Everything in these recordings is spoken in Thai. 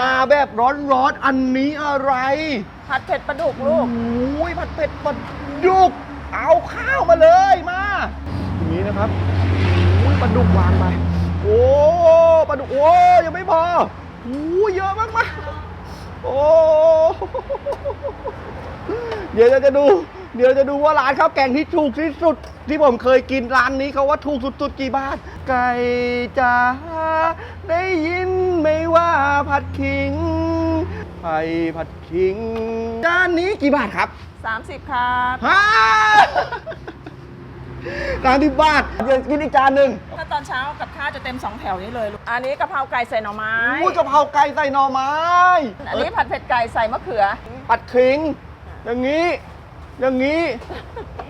มาแบบร้อนๆ อันนี้อะไร ผัดเผ็ดปลาดุกลูกโอ้ยผัดเผ็ดปลาดุก เอาข้าวมาเลยมาอย่างนี้นะครับโอ้ยปลาดุกวางไป โอ้ปลาดุกโอ้ยังไม่พอโอ้เยอะมากมากๆโอ้เดี๋ยวเราจะดู เดี๋ยวจะดูว่าร้านข้าวแกงที่ถูกที่สุด ที่ผมเคยกินร้านนี้เขาว่าถูกสุดๆกี่บาท ไก่จ๋า ได้ยินไหม่ว่าผัดขิงไผ่ผัดขิงจานนี้กี่บาทครับ30 ครับฮะสามสิบบาทเดี๋ยวกินอีกจานหนึ่งถ้าตอนเช้ากับข้าวจะเต็ม2แถวนี้เลยลูกอันนี้กะเพราไก่ใส่หน่อไม้อุ้ยกะเพราไก่ใส่หน่อไม้ อันนี้ผัดเผ็ดไก่ใส่มะเขือ ผัดขิง อย่างนี้ อย่างนี้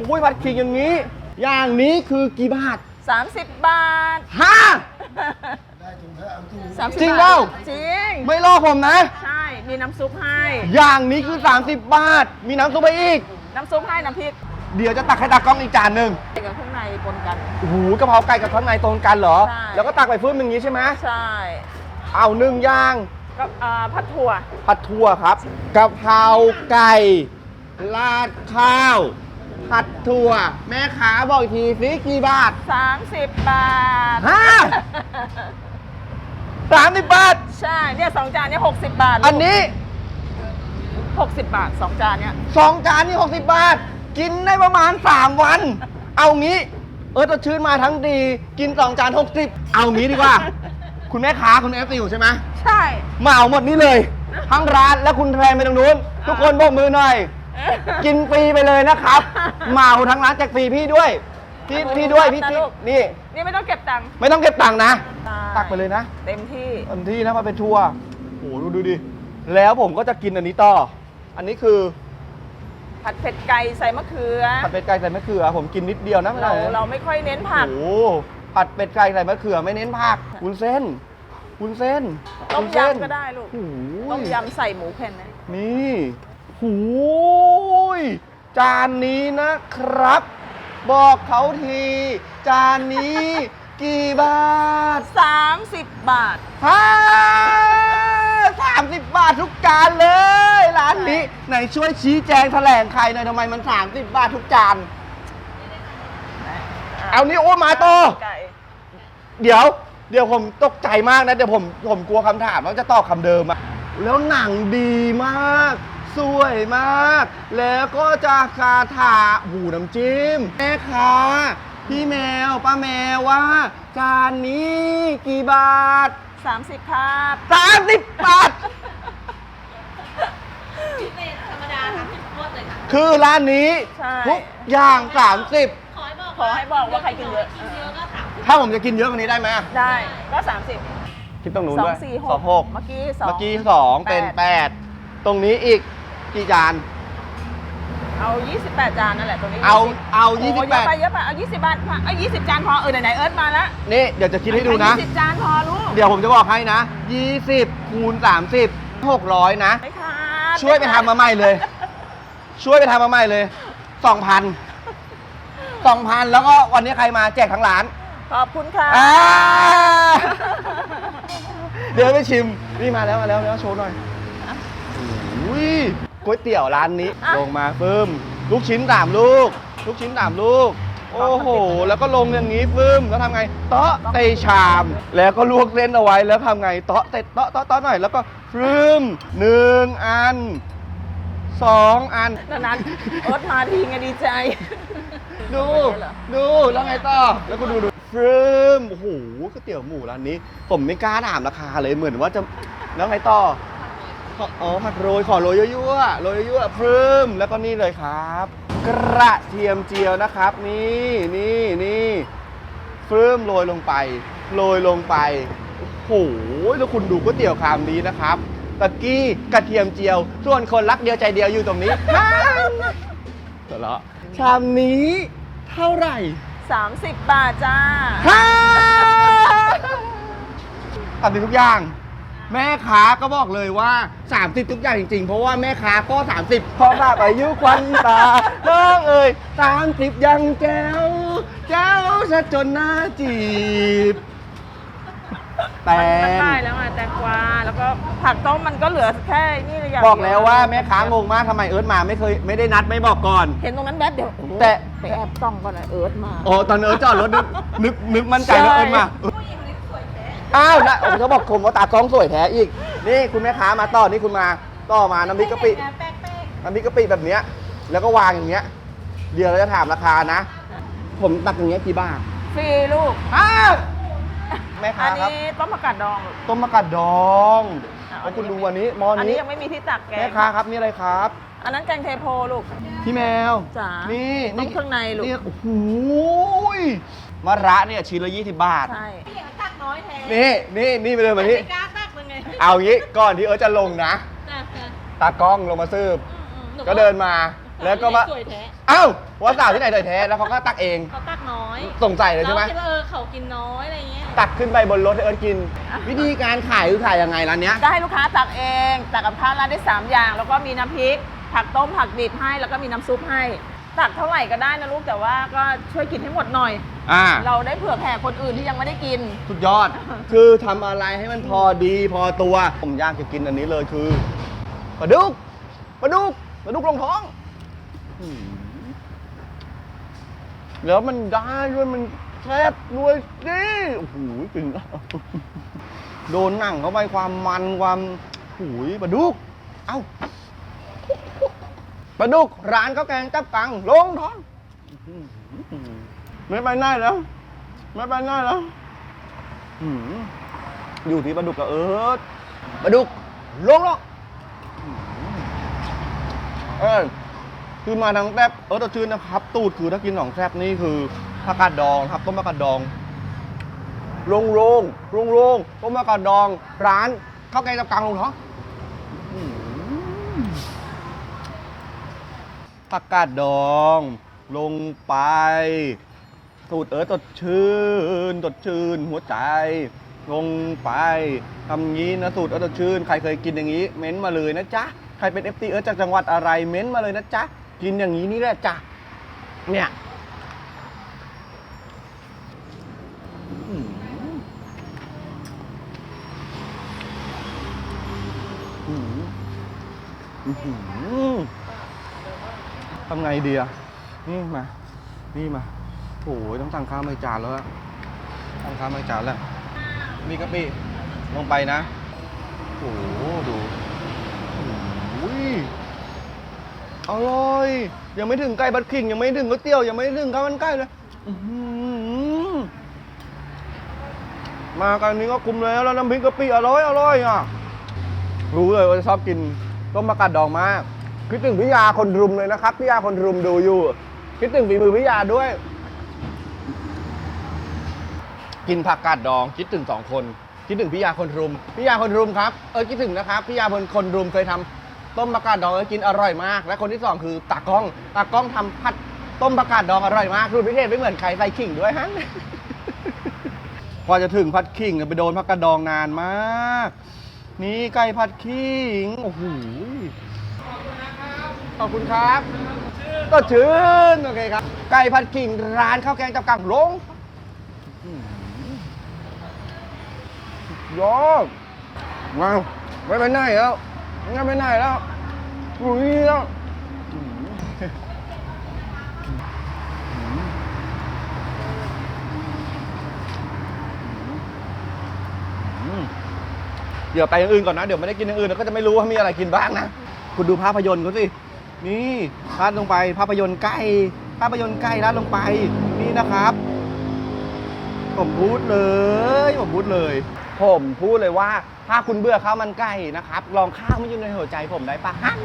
อุ้ยผัดขิงอย่างนี้ อย่างนี้คือกี่บาท30 บาทฮะ30 จริงเปล่า จริง ไม่ลอกผมนะ ใช่ มีน้ำซุปให้ อย่างนี้คือ 30 บาท มีน้ำซุปไปอีก น้ำซุปให้น้ำพริก เดี๋ยวจะตักให้ตากล้องอีกจานหนึ่งกับข้างในปนกัน โอ้โหกะเพราไก่กับข้างในตรงกันเหรอ ใช่ แล้วก็ตักไปฟื้นอย่างนี้ใช่ไหมใช่เอาหนึ่งอย่าง ก็อ่าผัดถั่ว ผัดถั่วครับกะเพราไก่ราดข้าว ผัดถั่ว แม่ค้าบอกอีกทีสิกี่บาท 30 บาท ฮะ สามสิบบาท ใช่ เนี่ยสองจานเนี่ย60บาทลูกอันนี้60บาทสองจานเนี่ย สองจานนี่60บาท กินได้ประมาณ3วัน เอางี้ เออจะชื่นมาทั้งดี กินสองจาน60เอางี้ดีกว่า คุณแม่ค้าคุณเอฟซีอยู่ใช่ไหมใช่ เหมาหมดนี่เลย ทั้งร้านและคุณแทนไปตรงนู้น ทุกคนโบกมือหน่อย กินฟรีไปเลยนะครับ เหมาทั้งร้านแจกฟรีพี่ด้วย พี่พี่ด้วยพี่พี่นี่ นี่ไม่ต้องเก็บตังค์ ไม่ต้องเก็บตังค์นะ ใช่ตักไปเลยนะเต็มที่ เต็มที่นะมาเป็นทัวร์โอ้โหดูดูดิ แล้วผมก็จะกินอันนี้ต่อ อันนี้คือผัดเผ็ดไก่ใส่มะเขือ ผัดเป็ดไก่ใส่มะเขือ ผมกินนิดเดียวนะไม่เราได้นะเราไม่ค่อยเน้นผัก โอ้โหผัดเป็ดไก่ใส่มะเขือไม่เน้นผักวุ้นเส้นวุ้นเส้นต้มวุ้นเส้นยำก็ได้ลูก โอ้โห ต้มยำใส่หมูแผ่นนะนี่หูยจานนี้นะครับ บอกเขาที จานนี้ กี่บาท30 บาท ฮ่าสามสิบบาททุกจานเลย ร้านนี้ไหนช่วยชี้แจงแถลงใครหน่อยทำไมมัน 30 บาททุกจาน เอานี่โอ้มาต่อ ไก่เดี๋ยว เดี๋ยวผมตกใจมากนะ เดี๋ยวผมผมกลัวคำถามว่าจะตอบคำเดิมอะแล้วหนังดีมาก สวยมาก แล้วก็จะคาถาหูน้ำจิ้ม แม่ค้า พี่แมวป้าแมวว่า จานนี้กี่บาท 30ครับสามสิบบาท พิเศษธรรมดาทำให้โคตรเลยค่ะ คือร้านนี้ใช่ ทุกอย่างสามสิบขอให้บอกขอให้บอกว่าใครกินเยอะ กินเยอะก็ถามถ้าผมจะกินเยอะกว่านี้ได้ไหมได้ก็ 30 คิดตรงนู้น2ด้วย4สองหก6เมื่อกี้2 เมื่อกี้สองเป็นแปแปดดตรงนี้อีกกี่จาน เอา 28 จานนั่นแหละตรงนี้เอา20เอาโเยอะไปเยอะไปเอา 20 บาทพอเอา 20 จานพอเออไหนๆเอิร์ธมาแล้วนี่ เดี๋ยวจะคิดให้ดูนะเอา20 จานพอลูกเดี๋ยวผมจะบอกให้นะ 20 คูณ 30 600 นะ ไม่ขาดช่วยไปทำมาใหม่เลย ช่วยไปทำมาใหม่เลย 2,000 2,000 แล้วก็วันนี้ใครมาแจกทั้งร้านขอบคุณค่ะอ่าเดี๋ยวไปชิม นี่มาแล้วมาแล้วแล้วโชว์หน่อยอุ้ย ก๋วยเตี๋ยวร้านนี้ อะ ลงมาปึ้ม ลูกชิ้นสามลูก ลูกชิ้นสามลูก โอ้โห แล้วก็ลงอย่างนี้ปึ้ม แล้วทำไง เตาะเตะชาม แล้วก็ลวกเส้นเอาไว้ แล้วทำไง เตาะเตะเตาะเตาะเตาะหน่อย แล้วก็ปึ้มหนึ่งอันสองอันนานๆเอิร์ธมาทีไงดีใจ ดูดู แล้วไงต่อ แล้วก็ดูดูฟรึมโอ้โหก๋วยเตี๋ยวหมูร้านนี้ ผมไม่กล้าถามราคาเลยเหมือนว่าจะ แล้วไงต่อ ขออ๋อผัดโรยขอโรยยั่วๆโรยยั่วๆฟรึมแล้วก็นี่เลยครับ กระเทียมเจียวนะครับ นี่นี่นี่ฟรึมโรยลงไปโรยลงไปโอ้โหแล้วคุณดูก๋วยเตี๋ยวคำนี้นะครับตะกี้กระเทียมเจียว ส่วนคนรักเดียวใจเดียวอยู่ตรงนี้หัวเราะชามนี้เท่าไหร่ 30 บาทจ้าฮ่าทำดีทุกอย่าง แม่ค้าก็บอกเลยว่า 30 ทุกอย่างจริงๆ เพราะว่าแม่ค้าก็ 30 พอแบบอายุควันตาน้องเอ่ย30 ยังแจ้วแจ้วซะจนหน้าจีบ แตมันงได้แล้วไงแตงกวาแล้วก็ผักต้มมันก็เหลือแค่นี่อย่างเดียบอกแล้วว่าแม่ค้างงมากทำไมเอิร์ธมาไม่เคยไม่ได้นัดไม่บอกก่อน เห็นตรงนั้นแป๊บเดียวแต่ ไปแอบส่องก่อนเลยเอิร์ธมาโอ้ตอนเอิร์ธจอดรถนึกนึกนึกมั่นใจแล้วใช่เอิร์ธมา ผู้หญิงคนนี้สวยแท้ อ้าวนะผมจะบอกผมว่าตากล้องสวยแท้อีก นี่คุณแม่ค้ามาต่อนี่คุณมาต่อมาน้ำพริกกะปิ แป๊กแป๊กน้ำพริกกะปิแบบเนี้ย แล้วก็วางอย่างเงี้ย เดี๋ยวเราจะถามราคานะ ผมตักอย่างเงี้ยกี่บาทฟรีลูก อ้าวแม่ค้าอันครับ นี้ต้มผักกาดดองลูก ต้มมะกาดดองอะแล้วคุณอันนี้ดูวันนี้หมออันนี้นี้ยังไม่มีที่ตักแกแม่งค้าครับนี่อะไรครับ อันนั้นแกงเทโพลูก พี่แมวจ๋านี่นี่ต้มเครื่องในลูก นี่โอ้โหยมะระเนี่ยชิ้นละ20 บาท ใช่พี่หญิงตัก น้อยแท้นี่นี่นี่ไปเลยมาที่ไม่กล้าตักเลยไงเอางี้ก่อนที่เอิร์ธจะลงนะ จ้ะจ้ะตากล้องลงมาซื้บอืมอืมหก็เดินมาแล้วก็มาสวยแท้เอ้าว่าสาวที่ไหนเลยแท้แล้วเขาก็ตักเองเขาตักน้อยสงสัยเลยใช่ไหมราคิดว่าเออเขากินน้อยอะไรเงี้ย ตักขึ้นไปบนรถให้เอิร์ธกิน วิธีการขายคือขายยังไงร้านเนี้ย ก็ให้ลูกค้าตักเองตักกับข้าวราดได้ 3 อย่าง แล้วก็มีน้ำพริก ผักต้มผักดิบให้แล้วก็มีน้ำซุปให้ ตักเท่าไหร่ก็ได้นะลูกแต่ว่าก็ช่วยกินให้หมดหน่อย อ่า เราได้เผื่อแผ่คนอื่นที่ยังไม่ได้กิน สุดยอด คือทำอะไรให้มันพอดีพอตัว ผมอยากจะกินอันนี้เลยคือปลาดุกปลาดุกปลาดุกลงท้องอืมแล้วมันได้ด้วยมันแซ่บด้วยดิโอ้โหจริงโดนหนังเข้าไปความมันความหูยปลาดุก เอ้าปลาดุกร้านข้าวแกงจับกังลงท้องอื้อหือ ไม่ไปไหนแล้ว ไม่ไปไหนแล้วอืมอยู่ที่ปลาดุกกับเอิร์ธปลาดุกลงแล้วอืมเออคือมาทางแซบเอิร์ธตัวชื่นนะครับ ตูดคือถ้ากินของแซบนี่คือผักกาดดองครับต้มผักกาดดองโลงโลงโลงโลงต้มผักกาดดอง ร้านข้าวแกงจับกลางลงท้องอืมผักกาดดอง ลงไป สูตรเออสดชื่นสดชื่น หัวใจ ลงไปทำงี้นะสูตรเออสดชื่นใครเคยกินอย่างนี้เม้นมาเลยนะจ๊ะใครเป็น FT เออจากจังหวัดอะไรเม้นมาเลยนะจ๊ะกินอย่างนี้นี่แหละจ้ะเนี่ยทำไงดีอะนี่มา นี่มา โอ้ยต้องสั่งข้าวไม่จานแล้วอะสั่งข้าวไม่จานแล้ว มีกะปิลงไปนะโอ้ดูโอ้ยอร่อย ยังไม่ถึงไก่บัดขิง ยังไม่ถึงก๋วยเตี๋ยว ยังไม่ถึงข้าวมันไก่เลยมากันนี้ก็คุ้มแล้วแล้วน้ำพริกกะปิอร่อยอร่อยอะ รู้เลยว่าจะชอบกินต้มมะกาดดองมาก คิดถึงพี่ยาคนรุมเลยนะครับพี่ยาคนรุมดูอยู่ คิดถึงฝีมือพี่ยาด้วย กินผักกาดดองคิดถึงสองคน คิดถึงพี่ยาคนรุมพี่ยาคนรุมครับเออคิดถึงนะครับพี่ยาคนคนรุมเคยทำต้มผักกาดดองกินอร่อยมาก และคนที่สองคือตากล้องตากล้องทำผัดต้มผักกาดดองอร่อยมากรูปพิเศษไม่เหมือนใครใส่ขิงด้วยฮะ พอจะถึงผัดขิงไปโดนผักกาดดองนานมาก นี่ไก่ผัดขิงโอ้โหขอบคุณครับก็ชื่นโอเคครับ ไก่ผัดขิงร้านข้าวแกงจับกังลง ยอดมาไม่ไปไหนแล้วไม่ไปไหนแล้วอยู่นี่แล้วเดี๋ยวไปอย่างอื่นก่อนนะ เดี๋ยวไม่ได้กินอย่างอื่นแล้วก็จะไม่รู้ว่ามีอะไรกินบ้างนะ คุณดูภาพยนตร์เขาสิ นี่ราดลงไปภาพยนตร์ใกล้ ภาพยนตร์ใกล้ราดลงไป นี่นะครับ ผมพูดเลย ผมพูดเลย ผมพูดเลยว่า ถ้าคุณเบื่อข้าวมันไก่นะครับ ลองข้าวมันอยู่ในหัวใจผมได้ปะฮัน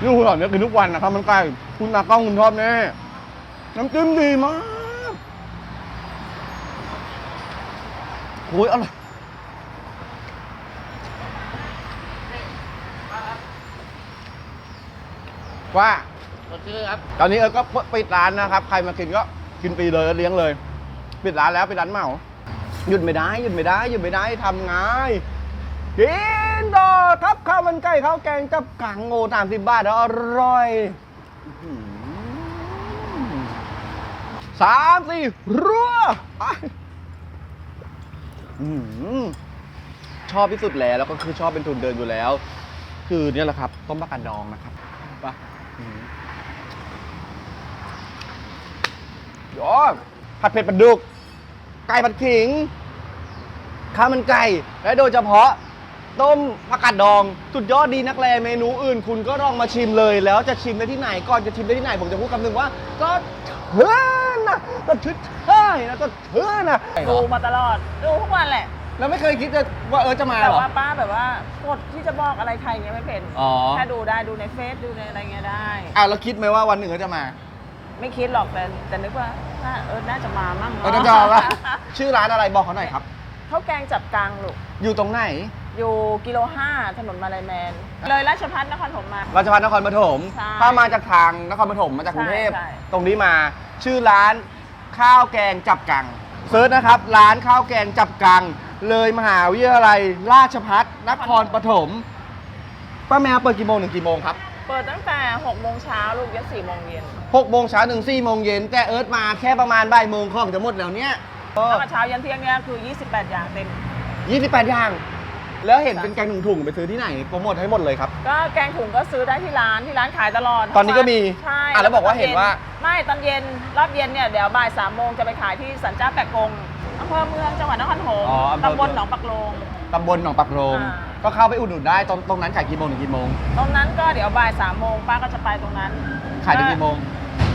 นี่คุณหลอนเนี่ยกินทุกวันนะครับมันไก่คุณตากล้องคุณชอบแน่น้ำจิ้มดีมากโอ้ยอร่อยว่าสดชื่นครับ ตอนนี้เออก็ปิดร้านนะครับ ใครมากินก็กินฟรีเลยเลี้ยงเลย ปิดร้านแล้วปิดร้านเหมาหยุดไม่ได้หยุดไม่ได้หยุดไม่ได้ทำไงกินต่อครับข้าวมันไก่ข้าวแกงกับกังโง่สามสิบบาทอร่อยสามสี่รัวอือชอบที่สุดแล้วแล้วก็คือชอบเป็นทุนเดินอยู่แล้ว คือเนี่ยแหละครับ ต้มปลากระดองนะครับไปะยอด ผัดเผ็ดปลาดุก ไก่ผัดขิง ข้าวมันไก่ และโดยเฉพาะต้มผักกาดดอง สุดยอดดีนักแลเมนูอื่น คุณก็ลองมาชิมเลย แล้วจะชิมได้ที่ไหน ก่อนจะชิมได้ที่ไหน ผมจะพูดคำหนึ่งว่า ก็เถื่อนนะก็ถือใช่นะก็เถื่อนนะดูมาตลอด ดูทุกวันแหละ แล้วไม่เคยคิดจะว่าเออจะมาแต่เหรอ ว่าป้าแบบว่ากดที่จะบอกอะไรใครเงี้ยไม่เป็นอ๋อ แค่ดูได้ดูในเฟซดูในอะไรเงี้ยได้ อะแล้วคิดไหมว่าวันหนึ่งก็จะมา ไม่คิดหรอกแต่แต่นึกว่าน่าเออน่าจะมามั่งเออจะมาว่าชื่อร้านอะไรบอกเขาหน่อยครับ ข้าวแกงจับกังลูกอยู่ตรงไหน อยู่กิโลห้าถนนมาลายแมน เลยราชพัฒนครถมมา ราชพัฒนครปฐม ใช่ถ้ามาจากทางนครปฐมมาจากกรุงเทพ ใช่ใช่ ตรงนี้มา ชื่อร้านข้าวแกงจับกัง เซิร์ชนะครับ ร้านข้าวแกงจับกัง เลยมหาวิทยาลัยราชพัฒนครปฐม ป้าแมวเปิดกี่โมงถึงกี่โมงครับ เปิดตั้งแต่6โมงเช้าลูกยัน4โมงเย็น6โมงเช้าถึง4โมงเย็นแต่เอิร์ธมาแค่ประมาณบ่ายโมงของจะหมดแล้วเนี่ยตั้งแต่เช้ายันเที่ยงเนี่ยคือ 28 อย่างเต็ม 28อย่าง แล้วเห็นเป็นแกงถุงๆไปซื้อที่ไหนโปรโมทให้หมดเลยครับ ก็แกงถุงก็ซื้อได้ที่ร้านที่ร้านขายตลอดตอนนี้ก็มีใช่อะแล้วบอกว่าเห็นว่า ไม่ตอนเย็นรอบเย็นเนี่ยเดี๋ยวบ่ายสามโมงจะไปขายที่สันเจ้าแปะกง อำเภอเมืองจังหวัดนครปฐมอ๋ออำเภอเมือง ตำบลหนองปักโลง ตำบลหนองปักโรง อ่า ก็เข้าไปอุดหนุนได้ตรงตรงนั้นขายกี่โมงถึงกี่โมง ตรงนั้นก็เดี๋ยวบ่ายสามโมงป้าก็จะไปตรงนั้นขายถึงกี่โมง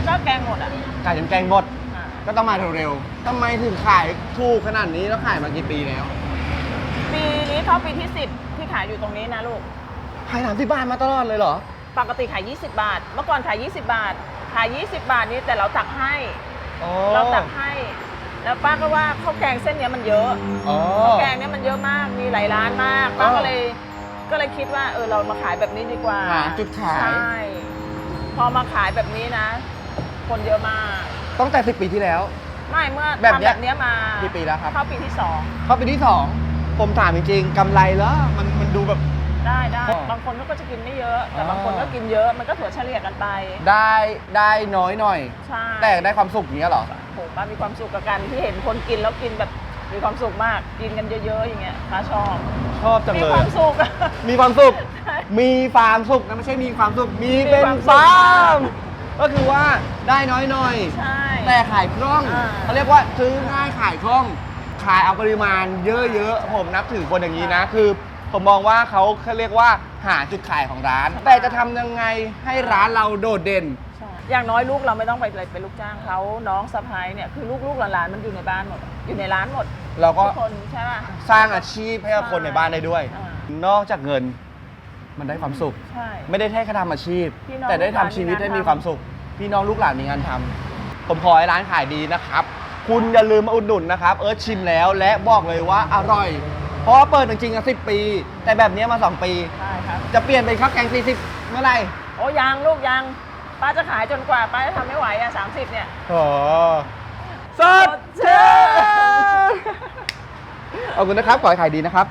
ก็แกงหมดอะขายจนแกงหมด อ่าก็ต้องมาเร็วๆทำไมถึงขายถูกขนาดนี้แล้วขายมากี่ปีแล้ว ปีนี้เข้าปีที่ 10 ที่ขายอยู่ตรงนี้นะลูก ขายสามสิบบาทมาตลอดเลยเหรอ ปกติขาย 20 บาท เมื่อก่อนขาย 20 บาท ขาย 20 บาทนี้แต่เราตักให้อ๋อเราตักให้ แล้วป้าก็ว่าข้าวแกงเส้นเนี้ยมันเยอะอ๋อ ข้าวแกงเนี้ยมันเยอะมากมีหลายร้านมากป้าอ๋อก็เลยก็เลยคิดว่าเออเรามาขายแบบนี้ดีกว่าหาจุดขาย ใช่พอมาขายแบบนี้นะ คนเยอะมากตั้งแต่สิบปีที่แล้ว ไม่เมื่อแบบทำเนี้แบยบเนี้ยมากี่ปีแล้วครับ เข้าปีที่สองเข้าปีที่สองผมถามจริงๆกำไรแล้วมันมันดูแบบ ได้ได้อ๋อบางคนเขาก็จะกินไม่เยอะ แต่อ๋อบางคนก็กินเยอะมันก็ถั่วเฉลี่ยกันไปได้ได้น้อยหน่อย ใช่แต่ได้ความสุขอย่างเงี้ยเหรอ โหป้ามีความสุขกับการที่เห็นคนกินแล้วกินแบบมีความสุขมากกินกันเยอะๆอย่างเงี้ยป้าชอบชอบจังมีเลย ความสุขมีความสุขใช่มีฟาร์มสุขนะไม่ใช่มีความสุข มีมีเป็นความสุข ฟาร์ม ก็คือว่าได้น้อยหน่อย ใช่ แต่ขายคล่องอ่าเขาเรียกว่าซื้อง่ายขายคล่อง ขายเอาปริมาณเยอะๆ ผมนับถือคนอย่างนี้นะ คือผมมองว่าเขาเขาเรียกว่าหาจุดขายของร้าน แต่จะทำยังไงให้ร้านเราโดดเด่นใช่ อย่างน้อยลูกเราไม่ต้องไปเลยเป็นลูกจ้างเขาน้องสะพ้ายเนี่ยคือลูกๆหลานๆมันอยู่ในบ้านหมด อยู่ในร้านหมดเราก็ทุกคนใช่ป่ะ สร้างอาชีพให้กับคนในบ้านได้ด้วย อ่านอกจากเงินมันได้ความสุข ใช่ ไม่ได้แค่แค่ทำอาชีพ พี่น้องแต่ได้ทำลูกหลานชีวิตมีงานให้มีทำความสุข พี่น้องลูกหลานมีงานทำผมขอให้ร้านขายดีนะครับ คุณอย่าลืมมาอุดหนุนนะครับ เอิร์ธชิมแล้วและบอกเลยว่าอร่อย เพราะว่าเปิดจริงๆอะสิปี แต่แบบนี้มา 2 ปี ใช่ครับ จะเปลี่ยนเป็นข้าวแกง40 เมื่อไหร่ โอ้ยังลูกยัง ป้าจะขายจนกว่าป้าจะทำไม่ไหวอะสามสิบเนี่ยโอ้สดชื่นขอบคุณนะครับ ขอให้ขายดีนะครับ